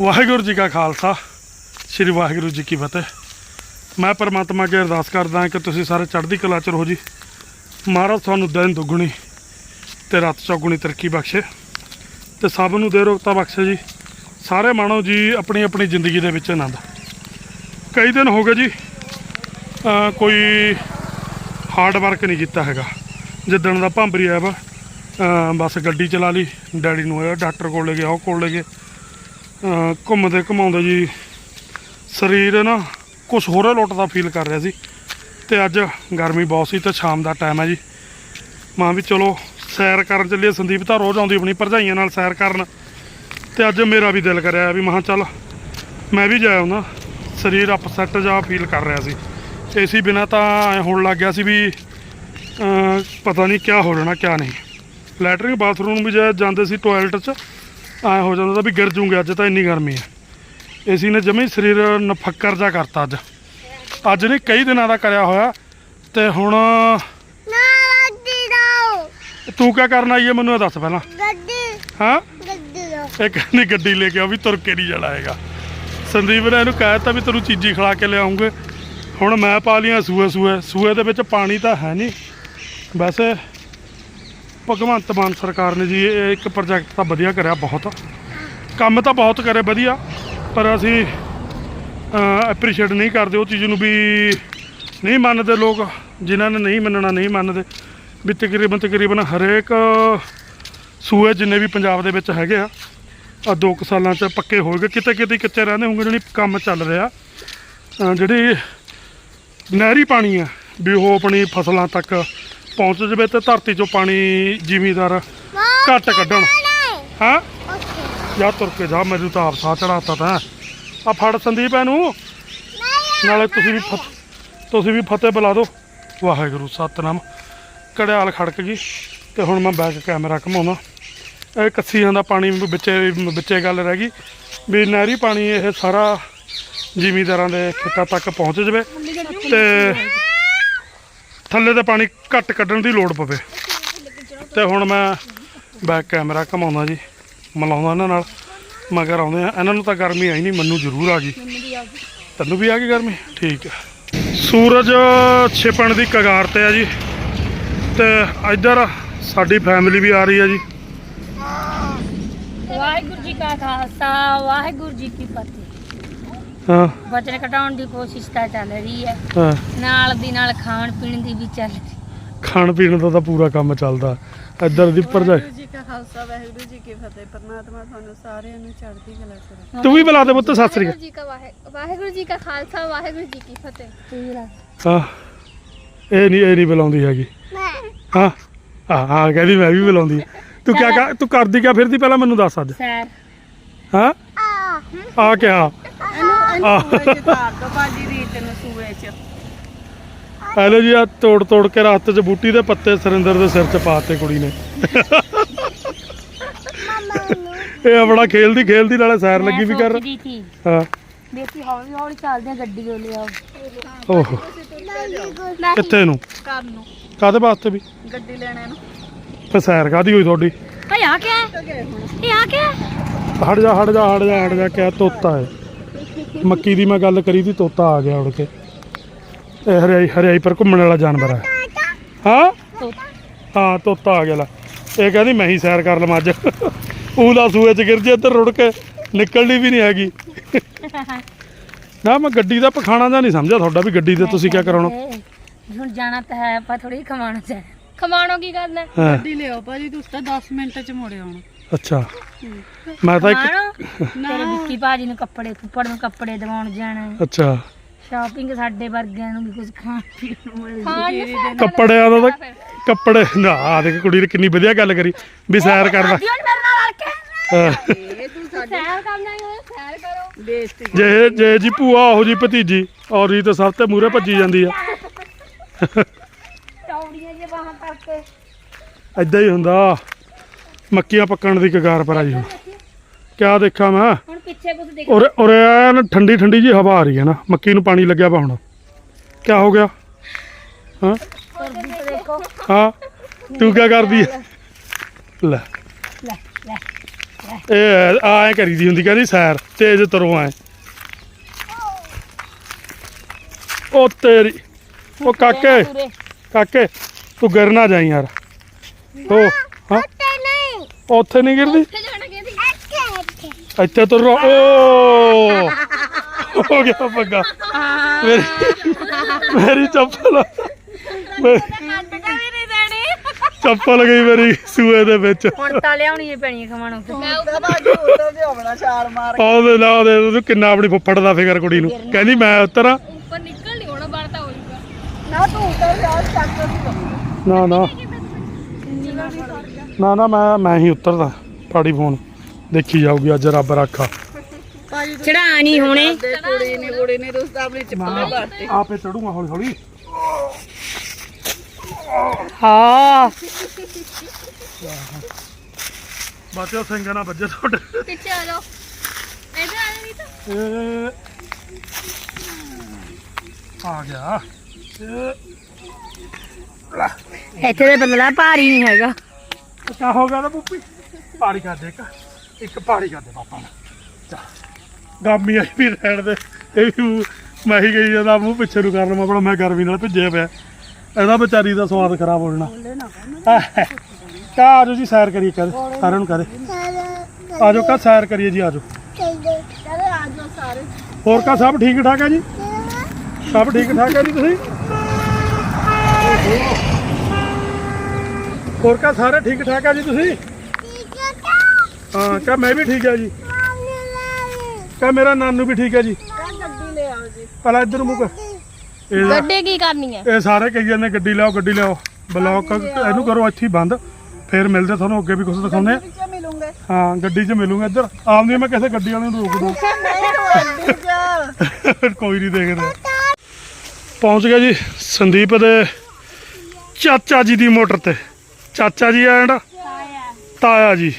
ਵਾਹਿਗੁਰੂ ਜੀ ਕਾ ਖਾਲਸਾ, ਸ੍ਰੀ ਵਾਹਿਗੁਰੂ ਜੀ ਕੀ ਫਤਿਹ। ਮੈਂ ਪਰਮਾਤਮਾ ਅੱਗੇ ਅਰਦਾਸ ਕਰਦਾ ਕਿ ਤੁਸੀਂ ਸਾਰੇ ਚੜ੍ਹਦੀ ਕਲਾ ਚ ਰਹੋ ਜੀ। ਮਹਾਰਾਜ ਤੁਹਾਨੂੰ ਦਿਨ ਦੁੱਗਣੀ ਤੇ ਰਾਤ ਚੌਗੁਣੀ ਤਰੱਕੀ ਬਖਸ਼ੇ ਤੇ ਸਭ ਨੂੰ ਦੇ ਰੋਗਤਾ ਬਖਸ਼ੇ ਜੀ। ਸਾਰੇ ਮਾਣੋ ਜੀ ਆਪਣੀ ਆਪਣੀ ਜ਼ਿੰਦਗੀ ਦੇ ਵਿੱਚ ਆਨੰਦ। ਕਈ ਦਿਨ ਹੋ ਗਏ ਜੀ ਕੋਈ ਹਾਰਡ ਵਰਕ ਨਹੀਂ ਕੀਤਾ ਹੈਗਾ। ਜਿੱਦਣ ਦਾ ਭਾਂਬਰੀ ਆਇਆ ਵਾ ਬਸ ਗੱਡੀ ਚਲਾ ਲਈ, ਡੈਡੀ ਨੂੰ ਆਇਆ ਡਾਕਟਰ ਕੋਲ ਲੈ ਗਿਆ ਉਹ ਕੋਲ ਲੈ ਗਏ। ਘੁੰਮਦੇ ਘੁਮਾਉਂਦੇ ਜੀ ਸਰੀਰ ਨਾ ਕੁਝ ਹੋਰ ਲੁੱਟਦਾ ਫੀਲ ਕਰ ਰਿਹਾ ਸੀ ਤੇ ਅੱਜ ਗਰਮੀ ਬਹੁਤ ਸੀ ਤੇ ਸ਼ਾਮ ਦਾ ਟਾਈਮ ਹੈ ਜੀ। ਮਾਂ ਵੀ ਚਲੋ ਸੈਰ ਕਰਨ ਚੱਲੀਏ। ਸੰਦੀਪ ਤਾਂ ਰੋਜ਼ ਆਉਂਦੀ ਆਪਣੀ ਭਰਜਾਈਆਂ ਨਾਲ ਸੈਰ ਕਰਨ ਤੇ ਅੱਜ ਮੇਰਾ ਵੀ ਦਿਲ ਕਰਿਆ ਵੀ ਮਹਾਂ ਚੱਲ ਮੈਂ ਵੀ ਜਾਇਆ ਹੁੰਦਾ। ਸਰੀਰ ਅਪਸੈਟ ਜਾ ਫੀਲ ਕਰ ਰਿਹਾ ਸੀ। ਏਸੀ ਬਿਨਾ ਤਾਂ ਹੋਣ ਲੱਗ ਗਿਆ ਸੀ ਵੀ ਪਤਾ ਨਹੀਂ ਕਿਆ ਹੋ ਜਾਣਾ ਕਿਆ ਨਹੀਂ। ਲੈਟਰਿੰਗ ਬਾਥਰੂਮ ਵੀ ਜੇ ਜਾਂਦੇ ਸੀ ਟਾਇਲਟ 'ਚ ਐਂ ਹੋ ਜਾਂਦਾ ਤਾਂ ਵੀ ਗਿਰ ਜੂਗੇ ਅੱਜ ਤਾਂ ਇੰਨੀ ਗਰਮੀ ਹੈ। ਏਸੀ ਨੇ ਜਮੇ ਸਰੀਰ ਨਫੱਕਰ ਜਾ ਕਰਤਾ ਅੱਜ। ਅੱਜ ਨਹੀਂ ਕਈ ਦਿਨਾਂ ਦਾ ਕਰਿਆ ਹੋਇਆ। ਤੇ ਹੁਣ ਤੂੰ ਕਿਆ ਕਰਨ ਆਈ ਹੈ? ਮੈਨੂੰ ਇਹ ਦੱਸ ਪਹਿਲਾਂ। ਗੱਡੀ। ਹਾਂ? ਗੱਡੀ ਇਹ ਕਹਿੰਦੀ ਗੱਡੀ ਲੈ ਕੇ ਆ ਵੀ ਤੁਰ ਕੇ ਨਹੀਂ ਜਾਣਾ ਹੈਗਾ। ਸੰਦੀਪ ਨੇ ਇਹਨੂੰ ਕਹਿ ਦਿੱਤਾ ਵੀ ਤੈਨੂੰ ਚੀਜ਼ੀ ਖਿਲਾ ਕੇ ਲਿਆਉਂਗੇ। ਹੁਣ ਮੈਂ ਪਾ ਲੀਆਂ ਸੂਏ ਸੂਏ ਸੂਏ ਦੇ ਵਿੱਚ ਪਾਣੀ ਤਾਂ ਹੈ ਨਹੀਂ। ਵੈਸੇ ਭਗਵੰਤ ਮਾਨ ਸਰਕਾਰ ਨੇ ਜੀ, ਇਹ ਇੱਕ ਪ੍ਰੋਜੈਕਟ ਤਾਂ ਵਧੀਆ ਕਰਿਆ ਬਹੁਤ। ਕੰਮ ਤਾਂ ਬਹੁਤ ਕਰੇ, ਵਧੀਆ। ਪਰ ਅਸੀਂ ਐਪਰੀਸ਼ੀਏਟ ਨਹੀਂ ਕਰਦੇ ਉਹ ਚੀਜ਼ ਨੂੰ ਵੀ ਨਹੀਂ ਮੰਨਦੇ ਲੋਕ, ਜਿਨ੍ਹਾਂ ਨੇ ਨਹੀਂ ਮੰਨਣਾ, ਨਹੀਂ ਮੰਨਦੇ। ਵੀ ਤਕਰੀਬਨ ਤਕਰੀਬਨ ਹਰੇਕ ਸੂਏ ਜਿੰਨੇ ਵੀ ਪੰਜਾਬ ਦੇ ਵਿੱਚ ਹੈਗੇ ਆ ਆ ਦੋ ਕੁ ਸਾਲਾਂ ਚ ਪੱਕੇ ਹੋ ਗਏ ਕਿਤੇ ਕਿਤੇ ਕੱਚੇ ਰਹਿੰਦੇ ਹੋਣਗੇ ਜਿਹੜੀ ਕੰਮ ਚੱਲ ਰਿਹਾ ਜਿਹੜੀ ਨਹਿਰੀ ਪਾਣੀ ਆ, ਵੀ ਉਹ ਆਪਣੀ ਫਸਲਾਂ ਤੱਕ ਪਹੁੰਚ ਜਵੇ ਤੇ ਧਰਤੀ ਚੋਂ ਪਾਣੀ ਜ਼ਿਮੀਦਾਰ ਘੱਟ ਕੱਢਣ। ਹਾਂ? ਓਕੇ। ਜਾ ਤੁਰ ਕੇ ਜਾ ਮੈਨੂੰ ਤਾਂ ਆਪ ਸਾਹ ਚੜਾਤਾ ਤਾਂ। ਆ ਫੜ ਸੰਦੀਪ ਇਹਨੂੰ। ਨਾਲੇ ਤੁਸੀਂ ਵੀ ਤੁਸੀਂ ਵੀ ਫਤਿਹ ਬੁਲਾ ਦਿਓ। ਵਾਹਿਗੁਰੂ ਸਤਨਾਮ। ਕੜਿਆਲ ਖੜਕ ਗਈ। ਤੇ ਹੁਣ ਮੈਂ ਬੈਕ ਕੈਮਰਾ ਘਮਾਉਣਾ। ਇਹ ਕੱਸੀਆਂ ਦਾ ਪਾਣੀ ਵਿੱਚੇ ਵਿੱਚੇ ਗੱਲ ਰਹਿ ਗਈ। ਵੀ ਨਹਿਰੀ ਪਾਣੀ ਇਹ ਸਾਰਾ ਜ਼ਿਮੀਦਾਰਾਂ ਦੇ ਖੇਤਾਂ ਤੱਕ ਪਹੁੰਚ ਜਵੇ। ਤੇ ਥੱਲੇ ਤੇ ਪਾਣੀ ਘੱਟ ਕੱਢਣ ਦੀ ਲੋੜ ਪਵੇ। ਤੇ ਹੁਣ ਮੈਂ ਬੈਕ ਕੈਮਰਾ ਘਮਾਉਣਾ ਜੀ, ਮਿਲਾਉਂਦਾ ਇਹਨਾਂ ਨਾਲ। ਮਗਰ ਆਉਂਦੇ ਆ, ਇਹਨਾਂ ਨੂੰ ਤਾਂ ਗਰਮੀ ਆਈ ਨਹੀਂ, ਮੈਨੂੰ ਜ਼ਰੂਰ ਆ ਗਈ। ਤੈਨੂੰ ਵੀ ਆ ਗਈ ਗਰਮੀ? ਠੀਕ ਹੈ। ਸੂਰਜ ਛਿਪਣ ਦੀ ਕਗਾਰ ਤੇ ਆ ਜੀ। ਤੇ ਇੱਧਰ ਸਾਡੀ ਫੈਮਿਲੀ ਵੀ ਆ ਰਹੀ ਹੈ ਜੀ। ਵਾਹਿਗੁਰੂ ਜੀ ਕਾ ਖਾਲਸਾ, ਵਾਹਿਗੁਰੂ ਜੀ ਕੀ ਫਤਿਹ। ਹਾਂ। ਵਜਨ ਘਟਾਉਣ ਦੀ ਕੋਸ਼ਿਸ਼ ਤਾਂ ਚੱਲ ਰਹੀ ਹੈ। ਹਾਂ। ਨਾਲ ਦੀ ਨਾਲ ਖਾਣ ਪੀਣ ਦੀ ਵੀ ਚੱਲ ਰਹੀ। ਖਾਣ ਪੀਣ ਦਾ ਤਾਂ ਪੂਰਾ ਕੰਮ ਚੱਲਦਾ। ਇੱਧਰ ਦੀ ਭਰਜਾਈ ਵਾਹਿਗੁਰੂ ਜੀ ਕਾ ਖਾਲਸਾ ਵਾਹਿਗੁਰੂ ਜੀ ਕੀ ਫਤਿਹ। ਪਰਮਾਤਮਾ ਤੁਹਾਨੂੰ ਸਾਰਿਆਂ ਨੂੰ ਚੜ੍ਹਦੀ ਕਲਾ ਕਰੇ। ਤੂੰ ਵੀ ਬੁਲਾ ਦੇ ਪੁੱਤ ਸਤਿ ਸ੍ਰੀ ਵਾਹਿਗੁਰੂ ਜੀ ਕਾ ਵਾਹਿ- ਵਾਹਿਗੁਰੂ ਜੀ ਕਾ ਖਾਲਸਾ ਵਾਹਿਗੁਰੂ ਜੀ ਕੀ ਫਤਿਹ। ਅਕਾਲ ਹਾਂ। ਇਹ ਨਹੀਂ ਇਹ ਨਹੀਂ ਬੁਲਾਉਂਦੀ ਹੈਗੀ। ਮੈਂ। ਹਾਂ। ਹਾਂ ਹਾਂ ਕਹਿੰਦੀ ਮੈਂ ਵੀ ਬੁਲਾਉਂਦੀ ਹਾਂ। ਤੂੰ ਕਿਆ ਕਰ- ਤੂੰ ਕਰਦੀ ਕਿਆ ਫਿਰਦੀ? ਪਹਿਲਾਂ ਮੈਨੂੰ ਦੱਸ ਅੱਜ। ਸੈਰ। ਹਾਂ। ਆ। ਇਹਨੂੰ ਸੂਏ ਚ ਤਾਰ ਦੋ ਬਾਜੀ ਰੀਤ ਨੂੰ ਸੂਏ ਚ। ਪਹਿਲੇ ਜੀ ਆ ਤੋੜ ਤੋੜ ਕੇ ਰਸਤੇ 'ਚ ਬੂਟੀ ਦੇ ਪੱਤੇ ਸਰਿੰਦਰ ਦੇ ਸਿਰ 'ਚ ਪਾਤੇ ਕੁੜੀ ਨੇ। ਮਮਾ ਨੂੰ ਇਹ ਆਪਣਾ ਖੇਲਦੀ ਖੇਲਦੀ ਨਾਲੇ ਸੈਰ ਲੱਗੀ ਵੀ ਕਰ। ਸੋਚਦੀ ਸੀ। ਹਾਂ। ਅਸੀਂ ਹੌਲੀ ਹੌਲੀ ਚੱਲਦੇ ਹਾਂ ਗੱਡੀ ਉਹ ਲਿਆਓ ਓਹੋ। ਕਿੱਥੇ ਨੂੰ? ਘਰ ਨੂੰ। ਕਾਦੇ ਵਾਸਤੇ ਵੀ? ਗੱਡੀ ਲੈਣੇ ਨੂੰ। ਤੇ ਸੈਰ ਕਾਦੀ ਹੋਈ ਤੁਹਾਡੀ? ਏ ਆ ਕਿਆ ਹੈ? ਇਹ ਆ ਕਿਆ ਹੈ? ਹਟ ਜਾ ਹਟ ਜਾ ਹਟ ਜਾ ਹਟ ਜਾ ਕਿਆ ਤੋਤਾ ਹੈ। ਮੱਕੀ ਦੀ ਮੈਂ ਗੱਲ ਕਰੀ ਤੀ ਤੋਤਾ ਆ ਗਿਆ ਉੜ ਕੇ ਇਹ ਹਰਿਆਈ ਹਰਿਆਈ ਪਰ ਘੁੰਮਣ ਵਾਲਾ ਜਾਨਵਰ ਹੈ ਹਾਂ? ਤੋਤਾ। ਹਾਂ ਤੋਤਾ ਆ ਗਿਆ ਲੈ। ਇਹ ਕਹਿੰਦੀ ਮੈਂ ਹੀ ਸੈਰ ਕਰ ਲਵਾਂ ਅੱਜ। ਉਹਦਾ ਸੂਏ ਚ ਗਿਰ ਜੇ ਇੱਧਰ ਰੁੜ ਕੇ ਨਿਕਲਣੀ ਵੀ ਨਹੀਂ ਹੈਗੀ। ਨਾ ਮੈਂ ਗੱਡੀ ਦਾ ਪਖਾਣਾ ਜਾਂ ਨਹੀਂ ਸਮਝਿਆ ਤੁਹਾਡਾ ਵੀ ਗੱਡੀ ਤੇ ਤੁਸੀਂ ਕੀ ਕਰਾਉਣਾ? ਹੁਣ ਜਾਣਾ ਤਾਂ ਹੈ ਆਪਾਂ ਥੋੜੀ ਖਵਾਉਣਾ ਚਾਹੀਦਾ ਖਮਾਣੋ ਕੀ ਕਰਨਾ? ਗੱਡੀ ਲਿਓ ਭਾਜੀ ਤੁਸੀਂ ਤਾਂ 10 ਮਿੰਟ ਚ ਮੁੜੇ ਆਉਣਾ। ਅੱਛਾ। ਮੈਂ ਤਾਂ ਇੱਕ ਤੇਰੇ ਵਿੱਕੀ ਭਾਜੀ ਨੂੰ ਕੱਪੜੇ ਫੁੱਫੜ ਨੂੰ ਕੱਪੜੇ ਦਿਵਾਉਣ ਜਾਣਾ ਹੈ। ਅੱਛਾ। ਸ਼ਾਪਿੰਗ ਸਾਡੇ ਵਰਗਿਆਂ ਨੂੰ ਵੀ ਕੁਝ ਖਾਣ ਪੀਣ ਨੂੰ ਮਿਲ ਖਾਣ ਨੂੰ ਕੱਪੜਿਆਂ ਦਾ ਤਾਂ ਕੱਪੜੇ ਨਾ ਆ ਦੇਖ ਕੁੜੀ ਨੇ ਕਿੰਨੀ ਵਧੀਆ ਗੱਲ ਕਰੀ ਵੀ ਸੈਰ ਕਰਦਾ। ਦਿਓ ਮੇਰੇ ਨਾਲ ਰਲ ਕੇ। ਹਾਂ। ਇਹ ਤੂੰ ਸਾਡੇ ਸੈਰ ਕਰਨਾ ਹੀ ਹੋਏ ਸੈਰ ਕਰੋ। ਬੇਇੱਜ਼ਤੀ ਜੇ ਜੇ ਜੀ ਭੂਆ ਉਹ ਜੀ ਭਤੀਜੀ ਔਰ ਇਹ ਤਾਂ ਸਭ ਤੇ ਮੂਰੇ ਭੱਜੀ ਜਾਂਦੀ ਆ। ਚੌੜੀਆਂ ਜੇ ਬਾਹਾਂ ਕਰਕੇ। ਐਦਾਂ ਹੀ ਹੁੰਦਾ। ਮੱਕੀਆਂ ਪੱਕਣ ਦੀ ਕਗਾਰ ਪਰ ਆਈ ਹੁਣ। ਕਿਆ ਦੇਖਾਂ ਮੈਂ? ਹੁਣ ਪਿੱਛੇ ਕੁਝ ਦੇਖ। ਉਰੇ ਉਰੇ ਐਨ ਠੰਡੀ ਠੰਡੀ ਜੀ ਹਵਾ ਆ ਰਹੀ ਹੈ ਨਾ। ਮੱਕੀ ਨੂੰ ਪਾਣੀ ਲੱਗਿਆ ਵਾ ਹੁਣ। ਕਿਆ ਹੋ ਗਿਆ? ਹਾਂ? ਦੇਖੋ ਹਾਂ? ਤੂੰ ਕਿਆ ਕਰਦੀ ਹੈ? ਲੈ। ਲੈ ਲੈ ਇਹ ਆਏ ਕਰੀਦੀ ਹੁੰਦੀ ਕਹਿੰਦੀ ਸੈਰ ਤੇਜ਼ ਤਰੋਂ ਆਏ ਉਹ ਤੇਰੀ ਉਹ ਕਾਕੇ। ਕਾਕੇ ਤੂੰ ਗਿਰ ਨਾ ਜਾਈ ਯਾਰ। ਹੋ ਹਾਂ? ਉੱਥੇ ਨਹੀਂ ਗਿਰਦੀ? ਉੱਥੇ ਜਾਣਾ ਕਹਿੰਦੀ? ਇੱਥੇ ਤੁਰ ਓ! ਹੋ ਗਿਆ ਪੱਗਾ। ਮੇਰੀ ਮੇਰੀ ਚੱਪਲ। ਚੱਪਲ ਗਈ ਮੇਰੀ ਸੂਏ ਦੇ ਵਿੱਚ। ਹੁਣ ਤਾਂ ਲਿਆਉਣੀ ਪੈਣੀ ਖਵਾਣੋ ਮੈਂ ਉੱਪਰ ਉੱਤਰ ਦੇ ਛਾਲ ਮਾਰ ਲਾ ਉਹਦੇ ਉਹਨੂੰ ਕਿੰਨਾ ਆਪਣੀ ਫੁੱਫੜ ਦਾ ਫਿਕਰ ਕੁੜੀ ਨੂੰ। ਕਹਿੰਦੀ ਮੈਂ ਉਤਰਾਂ। ਉੱਪਰ ਨਿਕਲ ਨਹੀਂ ਹੋਣਾ ਬਾਹਰ ਤਾਂ ਹੋਊਗਾ ਨਾ ਤੂੰ ਉੱਤਰ ਜਾ ਚੱਕ ਕੇ ਨਾ ਨਾ। ਨਾ ਨਾ ਮੈਂ ਮੈਂ ਹੀ ਉਤਰਦਾ। ਪਾੜੀ ਫੋਨ। ਦੇਖੀ ਜਾਊਗੀ ਅੱਜ ਰੱਬ ਰਾਖਾ। ਚੜਾ ਨਹੀਂ ਹੋਣੇ। ਕੁੜੀ ਨਹੀਂ ਕੁੜੀ ਨਹੀਂ ਤੁਸੀਂ ਤਾਂ ਆਪਣੀ ਚੱਪਲੇ ਬਾਤੇ ਆਪੇ ਚੜੂਗਾ ਹੌਲੀ ਹੌਲੀ। ਹਾਂ। ਬਾਤਿਓ ਸਿੰਘ ਨਾ ਵੱਜੇ ਤੁਹਾਡੇ। ਪਿੱਛੇ ਆ ਜਾਓ। ਇੱਧਰ ਆ ਨਹੀਂ ਤਾਂ ਆ ਗਿਆ। ਇਹ ਇੱਥੇ ਦੇ ਬੰਦਲਾ ਭਾਰੀ ਨਹੀਂ ਹੈਗਾ। ਕਿਆ ਹੋ ਗਿਆ ਤਾਂ ਪੁੱਪੀ ਪਾੜੀ ਕਰ ਦੇ ਇੱਕ ਇੱਕ ਪਾੜੀ ਕਰ ਦੇ ਪਾਪਾ ਨੂੰ। ਚਾ ਗਾਮੀ ਆਈ ਵੀ ਰਹਿਣ ਦੇ। ਇਹ ਵੀ ਮੂੰਹ- ਮੈਂ ਹੀ ਗਈ ਜਾਂਦਾ ਮੂੰਹ ਪਿੱਛੇ ਨੂੰ ਕਰਨ ਮੈਂ ਮੈਂ ਗਰਮੀ ਨਾਲ ਭਿੱਜਿਆ ਪਿਆ। ਇਹਦਾ ਵਿਚਾਰੀ ਦਾ ਸਵਾਦ ਖਰਾਬ ਹੋ ਜਾਣਾ ਕਾ ਆਜੋ ਜੀ ਸੈਰ ਕਰੀਏ ਕਰ ਸਾਰਿਆਂ ਨੂੰ ਕਰੇ ਆਜੋ ਕਾ ਸੈਰ ਕਰੀਏ ਜੀ ਆਜੋ। ਚਲੇ ਆ ਜਾਓ ਸਾਰੇ। ਹੋਰ ਕਾ ਸਭ ਠੀਕ ਠਾਕ ਹੈ ਜੀ? ਸਭ ਠੀਕ ਠਾਕ ਹੈ ਜੀ ਤੁਸੀਂ? ਹੋਰ ਕਾ ਸਾਰੇ ਠੀਕ ਠਾਕ ਹੈ ਜੀ ਤੁਸੀਂ? ਹਾਂ ਕਾ ਮੈਂ ਵੀ ਠੀਕ ਹੈ ਜੀ। ਕਾ ਮੇਰਾ ਨਾਨੂ ਵੀ ਠੀਕ ਹੈ ਜੀ। ਗੱਡੀ ਲੈ ਆਓ ਜੀ ਪਹਿਲਾਂ ਇੱਧਰ ਮੁਕ। ਇਹ ਗੱਡੇ ਕੀ ਕਰਨੀ ਹੈ ਇਹ ਸਾਰੇ ਕਹੀ ਜਾਂਦੇ ਗੱਡੀ ਲਿਆਓ ਗੱਡੀ ਲਿਆਓ। ਬਲੌਕ ਇਹਨੂੰ ਕਰੋ ਇੱਥੇ ਹੀ ਬੰਦ। ਫੇਰ ਮਿਲਦੇ ਤੁਹਾਨੂੰ ਅੱਗੇ ਵੀ ਕੁਝ ਦਿਖਾਉਂਦੇ ਆ। ਮਿਲੂੰਗੇ। ਹਾਂ ਗੱਡੀ 'ਚ ਮਿਲੂਗਾ ਇੱਧਰ। ਆਉਂਦੀ ਮੈਂ ਕਿਸੇ ਗੱਡੀ ਵਾਲੇ ਨੂੰ ਰੋਕ ਦੂੰ ਨਹੀਂ ਗੱਡੀ ਜਾ। ਕੋਈ ਨਹੀਂ ਦੇਖਦੇ। ਪਹੁੰਚ ਗਿਆ ਜੀ ਸੰਦੀਪ ਦੇ ਚਾਚਾ ਜੀ ਦੀ ਮੋਟਰ ਤੇ। ਚਾਚਾ ਜੀ ਐਂਡ ਤਾਇਆ ਜੀ।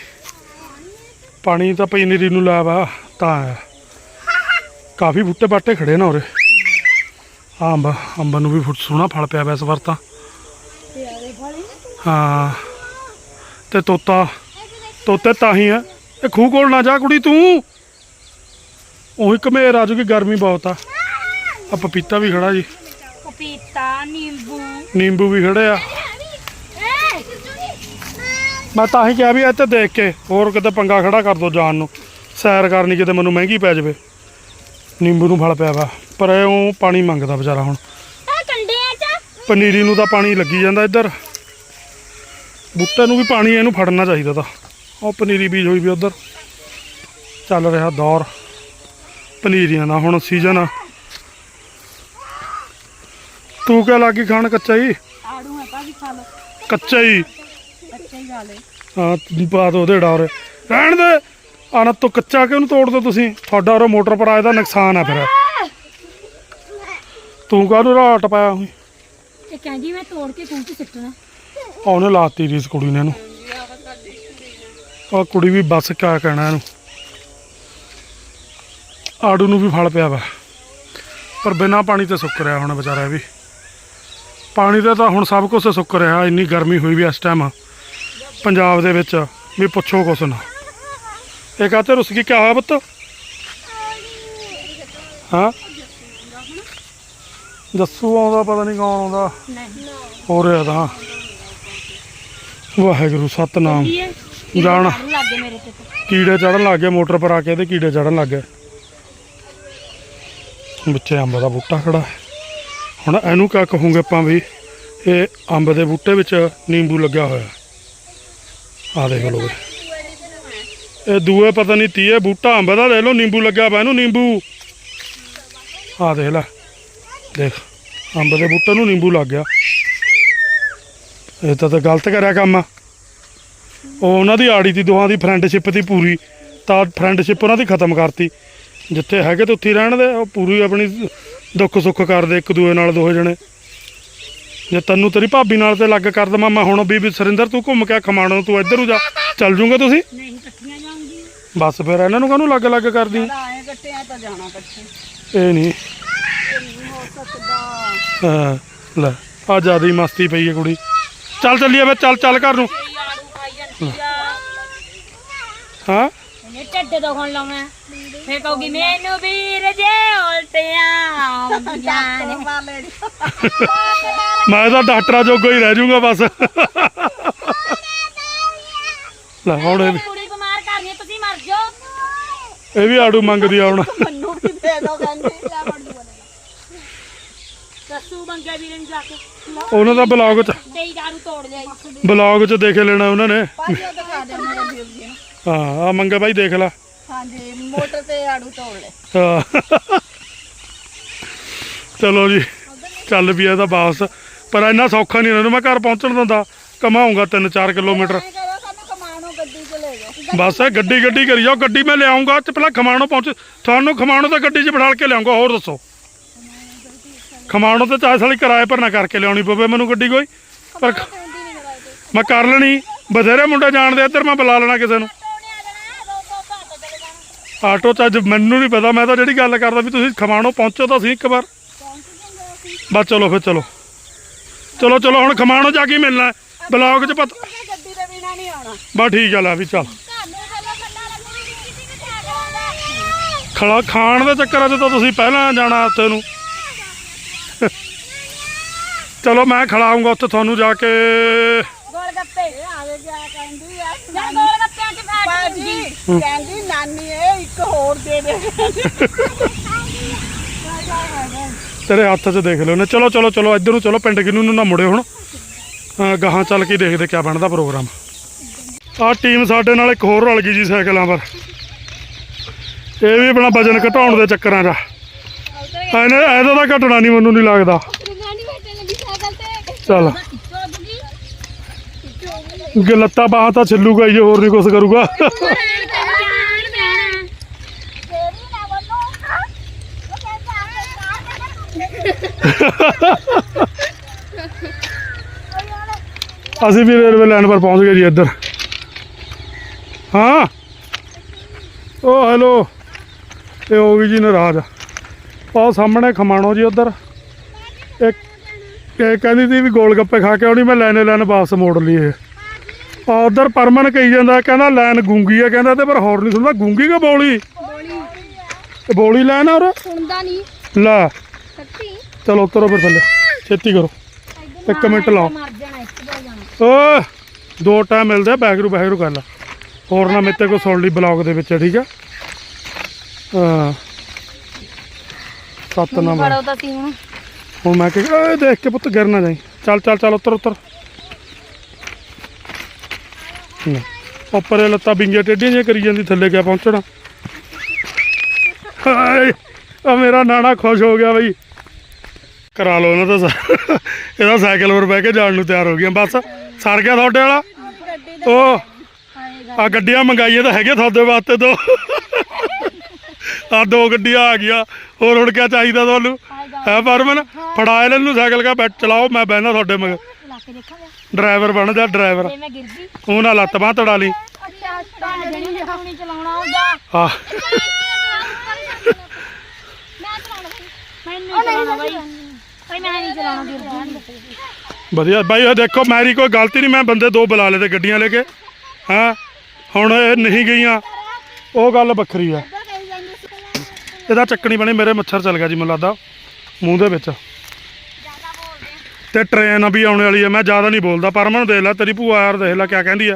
ਪਾਣੀ ਤਾਂ ਪਈ ਨੀਰੀ ਨੂੰ ਲਾ ਵਾ ਤਾਂ ਆਇਆ ਕਾਫੀ ਬੂਟੇ ਬਾਟੇ ਖੜੇ ਨਾ ਉਰੇ। ਆਹ ਅੰਬ ਅੰਬ ਨੂੰ ਵੀ ਫੁੱਟ ਸੋਹਣਾ ਫਲ ਪਿਆ ਵਾ ਇਸ ਵਾਰ ਤਾਂ। ਹਾਂ। ਤੇ ਤੋਤਾ ਤੋਤੇ ਤਾਂ ਹੀ ਆ। ਇਹ ਖੂਹ ਕੋਲ ਨਾ ਜਾ ਕੁੜੀ ਤੂੰ। ਉਹੀ ਘਮੇਰ ਆ ਜੂਗੀ ਗਰਮੀ ਬਹੁਤ ਆ। ਆ ਪਪੀਤਾ ਵੀ ਖੜਾ ਜੀ। ਪਪੀਤਾ ਨਿੰਬੂ। ਨਿੰਬੂ ਵੀ ਖੜੇ ਆ। ਮੈਂ ਤਾਂ ਹੀ ਕਿਹਾ ਵੀ ਇੱਥੇ ਦੇਖ ਕੇ ਹੋਰ ਕਿਤੇ ਪੰਗਾ ਖੜਾ ਕਰ ਦੋ ਜਾਣ ਨੂੰ। ਸੈਰ ਕਰਨੀ ਕਿਤੇ ਮੈਨੂੰ ਮਹਿੰਗੀ ਪੈ ਜਾਵੇ। ਨਿੰਬੂ ਨੂੰ ਫਲ ਪਿਆ ਵਾ ਪਰ ਇਹ ਉਹ ਪਾਣੀ ਮੰਗਦਾ ਵਿਚਾਰਾ ਹੁਣ। ਆ ਪਨੀਰੀ ਨੂੰ ਤਾਂ ਪਾਣੀ ਲੱਗੀ ਜਾਂਦਾ ਇੱਧਰ। ਬੂਟੇ ਨੂੰ ਵੀ ਪਾਣੀ ਇਹਨੂੰ ਫੜਨਾ ਚਾਹੀਦਾ ਤਾਂ। ਉਹ ਪਨੀਰੀ ਬੀਜ ਹੋਈ ਵੀ ਉਧਰ। ਚੱਲ ਰਿਹਾ ਦੌਰ। ਪਨੀਰੀਆਂ ਦਾ ਹੁਣ ਸੀਜ਼ਨ ਤੂੰ ਕਿਆ ਲੱਗੀ ਖਾਣ ਕੱਚਾ ਹੀ? ਆੜੂ ਹੈ ਭਾਜੀ ਖਾ ਲੋ ਕੱਚਾ ਹੀ। ਖਾ ਲੈ ਹਾਂ ਤੂੰ ਪਾ ਦੋ ਉਹਦੇ ਡਾਰੇ। ਰਹਿਣ ਦੇ। ਆਣਾ ਤੋਂ ਕੱਚਾ ਕਿਉਂ ਤੋੜ ਦੋ ਤੁਸੀਂ? ਤੁਹਾਡਾ ਉਹ ਮੋਟਰ ਪਰ ਆਏ ਦਾ ਨੁਕਸਾਨ ਆ ਫਿਰ। ਤੂੰ ਕਾਹਨੂੰ ਰਾਟ ਪਾਇਆ ਹੋਈ? ਇਹ ਕਹਿੰਦੀ ਮੈਂ ਤੋੜ ਕੇ ਖੂਹ 'ਚ ਸਿੱਟਣਾ? ਉਹਨੇ ਲਾਤੀ ਰੀਸ ਕੁੜੀ ਨੇ ਇਹਨੂੰ। ਆ ਕੁੜੀ ਵੀ ਬਸ ਕਿਆ ਕਹਿਣਾ ਇਹਨੂੰ। ਆੜੂ ਨੂੰ ਵੀ ਫਲ ਪਿਆ ਵਾ। ਪਰ ਬਿਨਾ ਪਾਣੀ ਤੇ ਸੁੱਕ ਰਿਹਾ ਹੁਣ ਵਿਚਾਰਾ ਇਹ ਵੀ। ਪਾਣੀ ਤੇ ਤਾਂ ਹੁਣ ਸਭ ਕੁਝ ਸੁੱਕ ਰਿਹਾ। ਇੰਨੀ ਗਰਮੀ ਹੋਈ ਵੀ ਇਸ ਟਾਈਮ ਪੰਜਾਬ ਦੇ ਵਿੱਚ ਵੀ ਪੁੱਛੋ ਕੁਛ ਨਾ। ਇਹ ਕਾਤੇ ਰੁੱਸ ਗਈ ਕਿਆ ਹੋਇਆ ਪੁੱਤ? ਹਾਂ? ਜੱਸੂ ਆਉਂਦਾ ਪਤਾ ਨਹੀਂ ਕੌਣ ਆਉਂਦਾ। ਨਹੀਂ ਹੋ ਰਿਹਾ ਤਾਂ। ਵਾਹਿਗੁਰੂ ਸਤਨਾਮ। ਕੀ ਜਾਣ। ਕੀੜੇ ਚੜਨ ਲੱਗ ਗਏ ਮੋਟਰ ਪਰ ਆ ਕੇ ਤੇ ਕੀੜੇ ਚੜਨ ਲੱਗ ਗਏ। ਵਿੱਚੇ ਅੰਬ ਦਾ ਬੂਟਾ ਖੜਾ। ਹੁਣ ਇਹਨੂੰ ਕਿਆ ਕਹੂੰਗੇ ਆਪਾਂ ਵੀ ਇਹ ਅੰਬ ਦੇ ਬੂਟੇ ਵਿੱਚ ਨਿੰਬੂ ਲੱਗਿਆ ਹੋਇਆ ਆ ਦੇਖ ਲਓ ਇਹ ਦੂਏ ਪਤਾ ਨਹੀਂ ਤੀਏ ਬੂਟਾ ਅੰਬ ਦਾ ਲੈ ਲਓ, ਨਿੰਬੂ ਲੱਗਿਆ ਪਿਆ ਇਹਨੂੰ, ਨਿੰਬੂ। ਆ ਦੇਖ ਲੈ, ਦੇਖ, ਅੰਬ ਦੇ ਬੂਟੇ ਨੂੰ ਨਿੰਬੂ ਲੱਗ ਗਿਆ। ਇਹ ਤਾਂ ਤਾਂ ਗਲਤ ਕਰਿਆ ਕੰਮ ਉਹ ਉਹਨਾਂ ਦੀ ਆੜੀ ਦੀ ਦੋਹਾਂ ਦੀ ਫਰੈਂਡਸ਼ਿਪ ਦੀ ਪੂਰੀ, ਤਾਂ ਫਰੈਂਡਸ਼ਿਪ ਉਹਨਾਂ ਦੀ ਖਤਮ ਕਰਤੀ। ਜਿੱਥੇ ਹੈਗੇ ਤੇ ਉੱਥੇ ਰਹਿਣ ਦੇ, ਉਹ ਪੂਰੀ ਆਪਣੀ ਦੁੱਖ ਸੁੱਖ ਕਰਦੇ ਇੱਕ ਦੂਏ ਨਾਲ, ਦੋਹੇ ਜਣੇ। ਜੇ ਤੈਨੂੰ ਤੇਰੀ ਭਾਬੀ ਨਾਲ ਤੇ ਲੱਗ ਕਰ ਦਵਾਂ ਮੈਂ ਹੁਣ ਵੀ ਸਰਿੰਦਰ ਤੂੰ ਘੁੰਮ ਕੇ ਖਮਾਣੋ ਤੂੰ ਇੱਧਰ ਨੂੰ ਜਾ। ਚੱਲ ਜੂਗੇ ਤੁਸੀਂ? ਨਹੀਂ ਇਕੱਠੀਆਂ ਜਾਉਂਗੀ ਬਸ ਫਿਰ ਇਹਨਾਂ ਨੂੰ ਕਾਹਨੂੰ ਲੱਗ ਲੱਗ ਕਰਦੀ? ਆਏ ਕੱਟਿਆ ਤਾਂ ਜਾਣਾ ਕੱਟੇ ਇਹ ਨਹੀਂ। ਹੋ ਸਕਦਾ। ਹਾਂ, ਲੈ ਆ ਜ਼ਿਆਦਾ ਹੀ ਮਸਤੀ ਪਈ ਹੈ ਕੁੜੀ। ਚੱਲ ਚੱਲੀਏ ਵੇ ਚੱਲ ਚੱਲ ਘਰ ਨੂੰ। ਆੜੂ ਖਾਈ ਜਾਂਦੀ ਆ। ਹਾਂ? ਇਹਨੇ ਢੱਡ ਦੁਖਣ ਲਾਉਣਾ। ਫੇਰ ਕਹੂਗੀ ਮੈਨੂੰ ਵੀਰ ਜੇ ਉਲਟੀਆਂ ਆਉਂਦੀਆਂ ਨੇ। ਮੈਂ ਤਾਂ ਡਾਕਟਰਾਂ ਜੋਗਾ ਹੀ ਰਹਿ ਜਾਊਂਗਾ ਬਸ। ਲੈ ਹੁਣ ਇਹ ਵੀ- ਕੁੜੀ ਬਿਮਾਰ ਕਰਨੀ ਹੈ, ਤੁਸੀਂ ਮਰ ਜਾਓ। ਇਹ ਵੀ ਆੜੂ ਮੰਗਦੀ ਆ ਹੁਣ। ਮੈਨੂੰ ਵੀ ਦੇ ਦੋ ਕਹਿੰਦੀ। ਦੱਸੂ ਮੰਗੇ ਵੀਰੇ ਨੂੰ ਜਾ ਕੇ। ਉਹਨਾਂ ਦਾ ਬਲੌਗ ਚ ਦਾਰੂ ਤੋੜ ਬਲੌਗ ਚ ਦੇਖ ਲੈਣਾ ਉਹਨਾਂ ਨੇ। ਭਾਜੀ ਉਹ ਦਿਖਾ ਦੇ ਮੇਰੇ ਵੀਰ ਜੀ। ਨੂੰ ਹਾਂ ਆ ਮੰਗੇ ਬਾਈ ਦੇਖ ਲੈ। ਹਾਂਜੀ ਮੋਟਰ ਤੇ ਆੜੂ ਤੋੜ ਲੈ ਹਾਂ। ਚਲੋ ਜੀ ਚੱਲ ਵੀ ਇਹਦਾ ਵਾਪਸ। ਪਰ ਇੰਨਾ ਸੌਖਾ ਨਹੀਂ ਇਹਨਾਂ ਮੈਂ ਘਰ ਪਹੁੰਚਣ ਦਿੰਦਾ ਕਮਾਉਂਗਾ 3-4 ਕਿਲੋਮੀਟਰ। ਐਂ ਕਰੋ ਸਾਨੂੰ ਕਮਾਣੋ ਗੱਡੀ ਚ ਲੈ ਜਾਓ। ਬਸ ਇਹ ਗੱਡੀ ਗੱਡੀ ਕਰੀ ਜਾਓ ਗੱਡੀ ਮੈਂ ਲਿਆਉਂਗਾ ਤੇ ਪਹਿਲਾਂ ਖਮਾਣੋ ਪਹੁੰਚ ਤੁਹਾਨੂੰ ਖਮਾਣੋ ਤਾਂ ਗੱਡੀ 'ਚ ਬਿਠਾ ਕੇ ਲਿਆਉਂਗਾ ਹੋਰ ਦੱਸੋ। ਖਮਾਣੋ ਤੇ ਚਾਹੇ ਸਾਲੀ ਕਿਰਾਏ ਪਰ ਨਾ ਕਰਕੇ ਲਿਆਉਣੀ ਪਵੇ ਮੈਨੂੰ ਗੱਡੀ ਕੋਈ। ਪਰ ਖ- ਮੈਂ ਕਰ ਲੈਣੀ ਬਥੇਰੇ ਮੁੰਡੇ ਜਾਣਦੇ ਇੱਧਰ ਮੈਂ ਬੁਲਾ ਲੈਣਾ ਕਿਸੇ ਨੂੰ। ਆਟੋ ਚ ਅੱਜ ਮੈਨੂੰ ਨਹੀਂ ਪਤਾ ਮੈਂ ਤਾਂ ਜਿਹੜੀ ਗੱਲ ਕਰਦਾ ਵੀ ਤੁਸੀਂ ਖਮਾਣੋ ਪਹੁੰਚੋ ਤਾਂ ਸੀ ਇੱਕ ਵਾਰ ਬਸ ਚਲੋ ਫਿਰ ਚਲੋ ਚਲੋ ਚਲੋ ਹੁਣ ਖਮਾਣੋ ਜਾ ਕੇ ਮਿਲਣਾ ਬਲੌਗ 'ਚ ਪਤਾ ਗੱਡੀ ਦੇ ਬਿਨਾ ਨਹੀਂ ਆਉਣਾ ਬਸ ਠੀਕ ਆ ਲੈ ਵੀ ਚੱਲ ਖਲਾ ਖਾਣ ਦੇ ਚੱਕਰਾਂ 'ਚ ਤਾਂ ਤੁਸੀਂ ਪਹਿਲਾਂ ਜਾਣਾ ਉੱਥੇ ਨੂੰ ਚਲੋ ਮੈਂ ਖਿਲਾਉਂਗਾ ਉੱਥੇ ਤੁਹਾਨੂੰ ਜਾ ਕੇ ਗੋਲ ਗੱਪੇ ਆਵੇ ਕਿਆ ਕਹਿੰਦੀ ਆ ਜਾਂ ਗੋਲ ਗੱਪਿਆਂ ਚ ਫੈਟ ਬਾਜੀ ਕਹਿੰਦੀ ਨਾਨੀ ਇਹ ਇੱਕ ਹੋਰ ਦੇ ਦੇ ਤੇਰੇ ਹੱਥ 'ਚ ਦੇਖ ਲਿਓ ਨੇ। ਚਲੋ ਚਲੋ ਚਲੋ ਇੱਧਰ ਨੂੰ ਚਲੋ ਪਿੰਡ ਕਿਨੂੰ ਨੂੰ ਨਾ ਮੁੜਿਓ ਹੁਣ। ਅਹ ਗਾਹਾਂ ਚੱਲ ਕੇ ਦੇਖਦੇ ਕਿਆ ਬਣਦਾ ਪ੍ਰੋਗਰਾਮ। ਆਹ ਟੀਮ ਸਾਡੇ ਨਾਲ ਇੱਕ ਹੋਰ ਰਲ ਗਈ ਜੀ ਸਾਈਕਲਾਂ ਪਰ। ਇਹ ਵੀ ਆਪਣਾ ਵਜਨ ਘਟਾਉਣ ਦੇ ਚੱਕਰਾਂ 'ਚ। ਇਹਨੇ ਇਹਦਾ ਤਾਂ ਘਟਣਾ ਨਹੀਂ ਮੈਨੂੰ ਨਹੀਂ ਲੱਗਦਾ। ਰਿੰਗਾਣੀ ਬੈਠਣ ਲੱਗੀ ਸਾਈਕਲ ਤੇ। ਚੱਲ। ਖਿੱਚੋ ਲੱਤਾਂ ਬਾਹਾਂ ਤਾਂ ਛਿੱਲੂਗਾ ਹੀ ਇਹ, ਹੋਰ ਨਹੀਂ ਕੁਛ ਕਰੂਗਾ। ਅਸੀਂ ਵੀ ਰੇਲਵੇ ਲਾਈਨ ਪਰ ਪਹੁੰਚ ਗਏ ਜੀ ਇੱਧਰ। ਹਾਂ? ਓ ਹੈਲੋ। ਇਹ ਹੋ ਗਈ ਜੀ ਨਾਰਾਜ਼। ਉਹ ਸਾਹਮਣੇ ਖਮਾਣੋ ਜੀ ਉੱਧਰ। ਇੱਕ ਇਹ ਕਹਿੰਦੀ ਸੀ ਵੀ ਗੋਲ ਗੱਪੇ ਖਾ ਕੇ ਆਉਣੀ ਮੈਂ ਲੈਣੇ ਲੈਨ ਵਾਪਸ ਮੋੜ ਲਈ ਇਹ। ਉਧਰ ਪਰਮਨ ਕਹੀ ਜਾਂਦਾ ਕਹਿੰਦਾ ਲੈਨ ਗੂੰਗੀ ਆ ਕਹਿੰਦਾ ਤੇ ਪਰ ਹੋਰ ਨਹੀਂ ਸੁਣਦਾ। ਗੂੰਗੀ ਕਿ ਬੋਲੀ? ਤੇ ਬੋਲੀ ਲੈਨ ਔਰ ਸੁਣਦਾ ਨਹੀਂ ਲੈ। ਸੱਚੀ? ਚਲੋ ਉਤਰੋ ਫਿਰ ਥੱਲੇ। ਛੇਤੀ ਕਰੋ। ਇੱਕ ਮਿੰਟ ਲਾਓ। ਇੱਕ ਦੋ ਟਾਈਮ ਮਿਲਦੇ ਬੈਗਰੂ ਬੈਗਰੂ ਕਰ ਲਾ। ਹੋਰ ਨਾ ਮੇਤੇ ਕੋ ਸੁਣ ਲਈ ਬਲੌਗ ਦੇ ਵਿੱਚ ਠੀਕ ਆ? ਹਾਂ। ਸੱਤ ਨੰਬਰ ਹੁਣ। ਮੈਂ ਕਿ ਦੇਖ ਕੇ ਪੁੱਤ ਗਿਰ ਨਾ ਜਾਈ। ਚੱਲ ਚੱਲ ਚੱਲ ਉੱਤਰ ਉੱਤਰ। ਲੈ, ਉੱਪਰ ਲੱਤਾਂ ਬਿੰਗੀਆਂ ਟੇਢੀਆਂ ਜਿਹੀਆਂ ਕਰੀ ਜਾਂਦੀ ਥੱਲੇ ਕਿਆ ਪਹੁੰਚਣਾ। ਹਾਏ ਆ ਮੇਰਾ ਨਾਨਾ ਖੁਸ਼ ਹੋ ਗਿਆ ਬਈ। ਕਰਾ ਲਓ ਇਹਨਾਂ ਦਾ ਸਾ- ਇਹਦਾ ਸਾਈਕਲ ਪਰ ਬਹਿ ਕੇ ਜਾਣ ਨੂੰ ਤਿਆਰ ਹੋ ਗਿਆ ਬਸ ਸਰ ਗਿਆ ਤੁਹਾਡੇ ਵਾਲਾ? ਉਹ ਆ ਗੱਡੀਆਂ ਮੰਗਾਈਆਂ ਤਾਂ ਹੈਗੇ ਤੁਹਾਡੇ ਵਾਸਤੇ ਦੋ। ਆ ਦੋ ਗੱਡੀਆਂ ਆ ਗਈਆਂ। ਹੋਰ ਹੁਣ ਕਿਆ ਚਾਹੀਦਾ ਤੁਹਾਨੂੰ? ਹੈ ਪਰਮਨ? ਫੜਾਏ ਲੈ ਨੂੰ ਸਾਈਕਲ ਕਾ ਬੈਠ ਚਲਾਓ ਮੈਂ ਬਹਿਣਾ ਤੁਹਾਡੇ ਮਗਰ। ਲਾ ਕੇ ਦੇਖਾਂਗੇ ਡਰਾਈਵਰ ਬਣ ਜਾ ਡਰਾਈਵਰ। ਜੇ ਮੈਂ ਗਿਰ ਗਈ। ਉਹ ਨਾ ਲੱਤ ਬਾਂਹ ਤੜਾ ਲਈ। ਅੱਛਾ ਅੱਛਾ ਜਿਹੜੀ ਜਹਾਨੀ ਚਲਾਉਣਾ ਉਹ ਜਾ ਆ ਮੈਂ ਚਲਾਉਣਾ ਮੈਨੂੰ ਚਲਾਉਣਾ ਬਾਈ ਬਾਈ ਮੈਂ ਨਹੀਂ ਚਲਾਉਣਾ ਗਿਰ ਜਾਣਗੇ ਵਧੀਆ ਬਾਈ ਇਹ ਦੇਖੋ ਮੇਰੀ ਕੋਈ ਗਲਤੀ ਨਹੀਂ ਮੈਂ ਬੰਦੇ ਦੋ ਬੁਲਾ ਲਏ ਤੇ ਗੱਡੀਆਂ ਲੈ ਕੇ। ਹਾਂ? ਹੁਣ ਇਹ ਨਹੀਂ ਗਈਆਂ। ਉਹ ਗੱਲ ਵੱਖਰੀ ਆ। ਇਹਦਾ ਚੱਕਣੀ ਬਣੀ ਮੇਰੇ ਮੱਛਰ ਚੱਲ ਗਿਆ ਜੀ ਮੈਨੂੰ ਲੱਗਦਾ। ਮੂੰਹ ਦੇ ਵਿੱਚ। ਤੇ ਟ੍ਰੇਨ ਵੀ ਆਉਣ ਵਾਲੀ ਆ ਮੈਂ ਜ਼ਿਆਦਾ ਨਹੀਂ ਬੋਲਦਾ ਪਰਮਨ ਦੇਖ ਲੈ ਤੇਰੀ ਭੂਆ ਯਾਰ ਦੇਖ ਲੈ ਕਿਆ ਕਹਿੰਦੀ ਆ।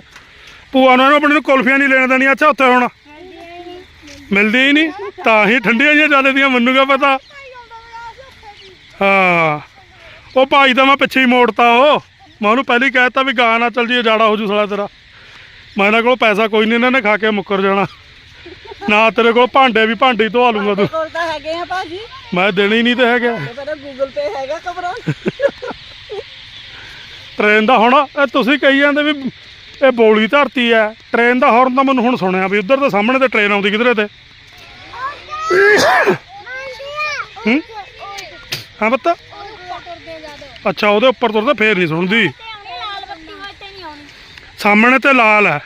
ਭੂਆ ਨੂੰ ਇਹਨੂੰ ਆਪਣੇ ਨੂੰ ਕੁਲਫੀਆਂ ਨਹੀਂ ਲੈਣ ਦੇਣੀਆਂ ਅੱਛਾ ਉੱਥੇ ਹੁਣ? ਮਿਲਦੀ ਹੀ ਨਹੀਂ ਤਾਂ ਹੀ ਠੰਡੀਆਂ ਜਿਹੀਆਂ ਜ਼ਿਆਦਾ ਦੀਆਂ ਮੰਨੂਗਾ ਪਤਾ? ਹਾਂ ਉਹ ਭਾਈ ਤਾਂ ਮੈਂ ਪਿੱਛੇ ਹੀ ਮੋੜਤਾ ਉਹ। ਮੈਂ ਉਹਨੂੰ ਪਹਿਲਾਂ ਹੀ ਕਹਿਤਾ ਵੀ ਗਾਂ ਨਾ ਚੱਲ ਜੀ ਜਾੜਾ ਹੋ ਜੂ ਸਾਲਾ ਤੇਰਾ। ਮੈਂ ਇਹਨਾਂ ਕੋਲ ਪੈਸਾ ਕੋਈ ਨਹੀਂ ਇਹਨਾਂ ਨੇ ਖਾ ਕੇ ਮੁੱਕਰ ਜਾਣਾ। ਨਾ ਤੇਰੇ ਕੋਲ ਭਾਂਡੇ ਵੀ ਭਾਂਡੇ ਹੀ ਧਵਾ ਲੂੰਗਾ ਤੂੰ। ਕੋਲ ਤਾਂ ਹੈਗੇ ਆ ਭਾਜੀ। ਮੈਂ ਦੇਣੇ ਹੀ ਨਹੀਂ ਤੇ ਹੈਗੇ। ਮੇਰਾ ਗੂਗਲ ਪੇ ਹੈਗਾ ਖਬਰਾਂ ਟ੍ਰੇਨ ਦਾ ਹੁਣ, ਇਹ ਤੁਸੀਂ ਕਹੀ ਜਾਂਦੇ ਵੀ ਇਹ ਬੋਲੀ ਧਰਤੀ ਹੈ। ਟ੍ਰੇਨ ਦਾ ਹਾਰਨ ਤਾਂ ਮੈਨੂੰ ਹੁਣ ਸੁਣਿਆ ਵੀ ਉਧਰ ਦੇ ਸਾਹਮਣੇ ਤੇ ਟ੍ਰੇਨ ਆਉਂਦੀ ਕਿਧਰੇ ਤੇ? ਹੂੰ? ਹਾਂ ਬੱਤਾ? ਅੱਛਾ, ਉਹਦੇ ਉੱਪਰ ਤੁਰਦਾ ਫੇਰ ਨਹੀਂ ਸੁਣਦੀ। ਲਾਲ ਬੱਤੀ ਹੋਏ ਤੇ ਨਹੀਂ ਆਉਣੀ ਸਾਹਮਣੇ ਤੇ ਲਾਲ ਹੈ।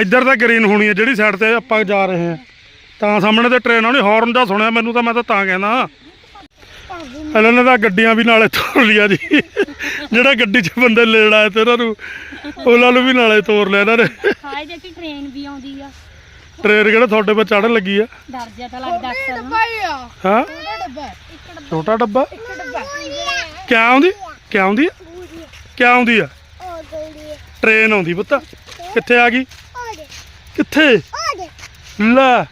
ਇੱਧਰ ਤਾਂ ਗ੍ਰੀਨ ਹੋਣੀ ਹੈ, ਜਿਹੜੀ ਸਾਈਡ ਤੇ ਆਪਾਂ ਜਾ ਰਹੇ ਹਾਂ। ਤਾਂ ਸਾਹਮਣੇ ਤੇ ਟ੍ਰੇਨ ਆਉਣੀ ਹਾਰਨ ਦਾ ਸੁਣਿਆ, ਮੈਨੂੰ ਤਾਂ ਮੈਂ ਤਾਂ ਤਾਂ ਕਹਿੰਦਾ ਇਹਨਾਂ ਨੇ ਤਾਂ ਗੱਡੀਆਂ ਵੀ ਨਾਲੇ ਤੋਰ ਲਿਆ ਜੀ। ਜਿਹੜਾ ਗੱਡੀ 'ਚ ਬੰਦੇ ਲੈਣ ਆਏ ਤੇ ਇਹਨਾਂ ਨੂੰ ਉਹਨਾਂ ਨੂੰ ਵੀ ਨਾਲੇ ਤੋਰ ਲਿਆ ਇਹਨਾਂ ਨੇ। ਹਾਏ ਦੇਖੀ ਟ੍ਰੇਨ ਵੀ ਆਉਂਦੀ ਆ। ਟ੍ਰੇਨ ਕਿਹੜਾ ਤੁਹਾਡੇ 'ਤੇ ਚੜਨ ਲੱਗੀ ਆ? ਡਰ ਜਾ ਤਾਂ ਲੱਗਦਾ ਅਕਸਰ। ਨੂੰ ਭਾਈਆ ਹਾਂ? ਡੱਬਾ ਛੋਟਾ ਡੱਬਾ? ਕਿਆ ਆਉਂਦੀ? ਕਿਆ ਆਉਂਦੀ ਆ? ਕਿਆ ਆਉਂਦੀ ਆ? ਟ੍ਰੇਨ ਆਉਂਦੀ ਪੁੱਤ। ਕਿੱਥੇ ਆ ਗਈ? ਕਿੱਥੇ? ਲੈ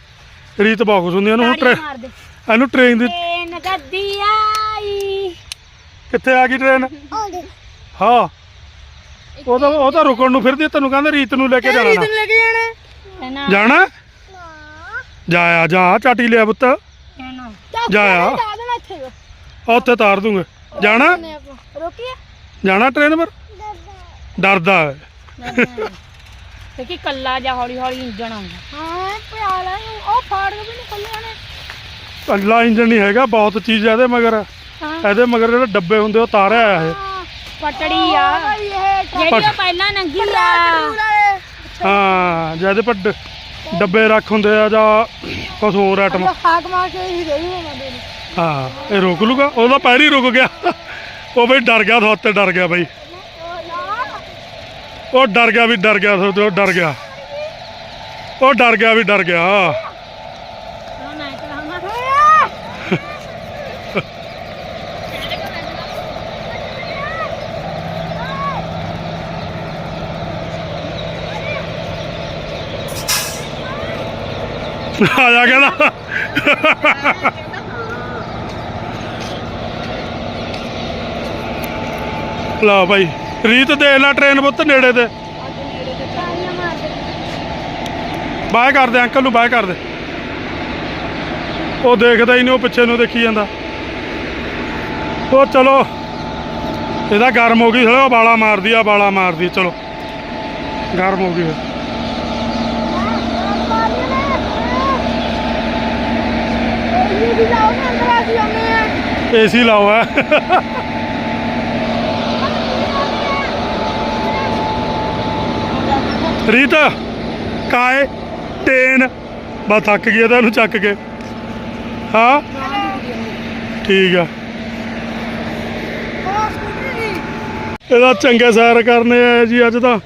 ਰੀਤ ਬਹੁਤ ਹੁੰਦੀ ਇਹਨੂੰ ਹੁਣ ਟ੍ਰੇਨ ਮਾਰ ਦੇ। ਇਹਨੂੰ ਟ੍ਰੇਨ ਦੀ ਟ੍ਰੇਨ ਗੱਡੀ। ਆਈ ਕਿੱਥੇ ਆ ਗਈ ਟ੍ਰੇਨ ਹਾਂ। ਉਹ ਤਾਂ ਉਹ ਤਾਂ ਰੁਕਣ ਨੂੰ ਫਿਰਦੀ ਆ, ਤੈਨੂੰ ਕਹਿੰਦੇ ਰੀਤ ਨੂੰ ਲੈ ਕੇ ਜਾਣਾ ਨਾ ਲੈ ਕੇ ਜਾਣਾ। ਕਹਿਣਾ ਜਾਣਾ? ਜਾਇਆ ਜਾ ਚਾਟੀ ਲਿਆ ਪੁੱਤ। ਕਹਿਣਾ ਦੇਣਾ ਇੱਥੇ। ਉੱਥੇ ਤਾਰ ਦੂੰਗੇ। ਜਾਣਾ? ਰੋਕੀਏ? ਜਾਣਾ ਟ੍ਰੇਨ ਪਰ? ਡਰਦਾ। ਹੈ। ਦੇਖੀ ਕੱਲਾ ਜਾ ਹੌਲੀ ਹੌਲੀ ਇੰਜਣ ਆਉਂਦਾ। ਹਾਂ ਪਿਆ ਲੈ ਉਹ ਫਾੜ ਕੇ ਵੀ ਨਹੀਂ ਖੋਲਿਆ ਨੇ ਅੱਲਾ ਇੰਜਨ ਨਹੀਂ ਹੈਗਾ ਬਹੁਤ ਚੀਜ਼ ਆ ਇਹਦੇ ਮਗਰ। ਹਾਂ ਇਹਦੇ ਮਗਰ ਜਿਹੜੇ ਡੱਬੇ ਹੁੰਦੇ ਉਹ ਤਾਰਿਆ ਆ ਇਹ। ਪਟੜੀ ਆ। ਜਿਹੜੀ ਉਹ ਪਹਿਲਾਂ ਨੰਗੀ ਆ। ਹਾਂ ਜਿਹਦੇ ਪਰ ਡ- ਡੱਬੇ ਰੱਖ ਹੁੰਦੇ ਆ ਜਾਂ ਕੁਝ ਹੋਰ ਆਈਟਮ ਹਾਕ ਮਾਰ ਕੇ ਹੀ ਦੇ ਇਹ ਰੁਕ ਲੂਗਾ। ਉਹਦਾ ਪੈਰ ਹੀ ਰੁਕ ਗਿਆ। ਉਹ ਬਈ ਡਰ ਗਿਆ ਥੋੜੇ ਤੇ ਡਰ ਗਿਆ ਬਈ। ਉਹ ਡਰ ਗਿਆ ਵੀ ਡਰ ਗਿਆ ਥੋੜੇ ਉਹ ਡਰ ਗਿਆ। ਉਹ ਡਰ ਗਿਆ ਵੀ ਡਰ ਗਿਆ ਚਲੋ ਨਾ ਚਲਾਉਣਾ ਆ ਜਾ ਕਹਿੰਦਾ। ਲਾ ਭਾਈ ਰੀਤ ਦੇ ਲੈ ਟ੍ਰੇਨ ਬੁੱਤ ਨੇੜੇ ਤੇ। ਬਾਏ ਕਰ ਦੇ, ਅੰਕਲ ਨੂੰ ਬਾਏ ਕਰ ਦੇ। ਉਹ ਦੇਖਦਾ ਹੀ ਨਹੀਂ, ਉਹ ਪਿੱਛੇ ਨੂੰ ਦੇਖੀ ਜਾਂਦਾ। ਉਹ ਚਲੋ, ਇਹਦਾ ਗਰਮ ਹੋ ਗਈ ਥੋੜਾ ਬਾਲਾ ਮਾਰਦੀ ਆ ਬਾਲਾ ਮਾਰਦੀ ਚਲੋ। ਗਰਮ ਹੋ ਗਈ ਵੀ ਲਾਓ ਨਾ ਅੰਦਰ ਆ ਜੀ ਆਉਂਦੇ ਆ ਏਸੀ ਲਾਓ ਹੈ। ਰੀਤ ਕਾਏ ਟੇਨ। ਬਸ ਥੱਕ ਗਿਆ ਤਾਂ ਇਹਨੂੰ ਚੱਕ ਕੇ। ਹਾਂ? ਠੀਕ ਆ। ਇਹਦਾ ਚੰਗੇ ਸੈਰ ਕਰਨੇ ਆਏ ਜੀ ਅੱਜ ਤਾਂ।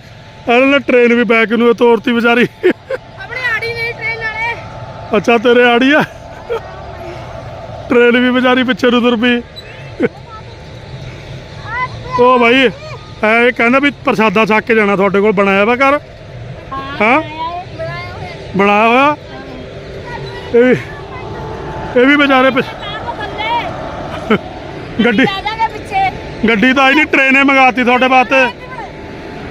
ਇਹਨਾਂ ਨੇ ਟ੍ਰੇਨ ਵੀ ਬੈਕ ਨੂੰ ਤੋਰਤੀ ਵਿਚਾਰੀ। ਆਪਣੇ ਆੜੀ ਨਹੀਂ ਟ੍ਰੇਨ ਵਾਲੇ। ਅੱਛਾ ਤੇਰੇ ਆੜੀ ਆ? ਟ੍ਰੇਨ ਵੀ ਵਿਚਾਰੀ ਪਿੱਛੇ ਨੂੰ ਤੁਰ ਪਈ ਉਹ ਭਾਈ ਐ ਇਹ ਕਹਿੰਦਾ ਵੀ ਪ੍ਰਸ਼ਾਦਾ ਛੱਕ ਕੇ ਜਾਣਾ ਤੁਹਾਡੇ ਕੋਲ ਬਣਾਇਆ ਵਾ ਘਰ? ਹਾਂ ਬਣਾਇਆ ਹੋਇਆ। ਇਹ ਵੀ ਇਹ ਵੀ ਵਿਚਾਰੇ ਪਿੱਛ- ਗੱਡੀ ਗੱਡੀ ਤਾਂ ਆਈ ਨਹੀਂ ਟ੍ਰੇਨੇ ਮੰਗਾਤੀ ਤੁਹਾਡੇ ਵਾਸਤੇ।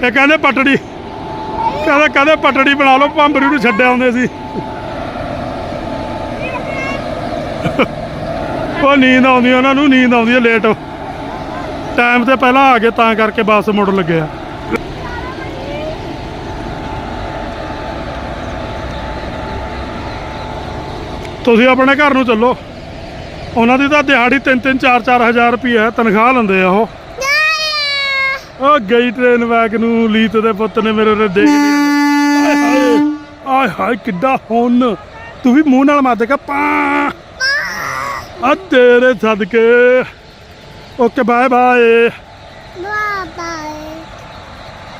ਇਹ ਕਹਿੰਦੇ ਪਟੜੀ ਕਹਿੰਦੇ ਕਹਿੰਦੇ ਪਟੜੀ ਬਣਾ ਲਓ ਭੰਬਰੀ ਨੂੰ ਛੱਡਿਆ ਆਉਂਦੇ ਸੀ। ਉਹ ਨੀਂਦ ਆਉਂਦੀ ਆ ਉਹਨਾਂ ਨੂੰ ਨੀਂਦ ਆਉਂਦੀ ਹੈ ਲੇਟ ਟਾਈਮ ਤੇ ਪਹਿਲਾਂ ਆ ਗਏ ਤਾਂ ਕਰਕੇ ਬੱਸ ਮੁੜ ਲੱਗੇ ਆ। ਤੁਸੀਂ ਆਪਣੇ ਘਰ ਨੂੰ ਚੱਲੋ। ਉਹਨਾਂ ਦੀ ਤਾਂ ਦਿਹਾੜੀ 3-3 4-4 ਹਜ਼ਾਰ ਰੁਪਏ ਹੈ ਤਨਖਾਹ ਲੈਂਦੇ ਆ ਉਹ। ਉਹ ਗਈ ਟ੍ਰੇਨ ਵੈਗ ਨੂੰ ਲੀਤ ਦੇ ਪੁੱਤ ਨੇ ਮੇਰੇ ਨੇ ਦੇਖ ਲਿਆ। ਆਏ ਹਾਏ ਆਏ ਹਾਏ ਕਿੱਡਾ ਹੁਣ। ਤੂੰ ਵੀ ਮੂੰਹ ਨਾਲ ਮਾਰ ਦੇਗਾ ਪਾ। ਆ ਤੇਰੇ ਸਦਕੇ। Okay bye bye.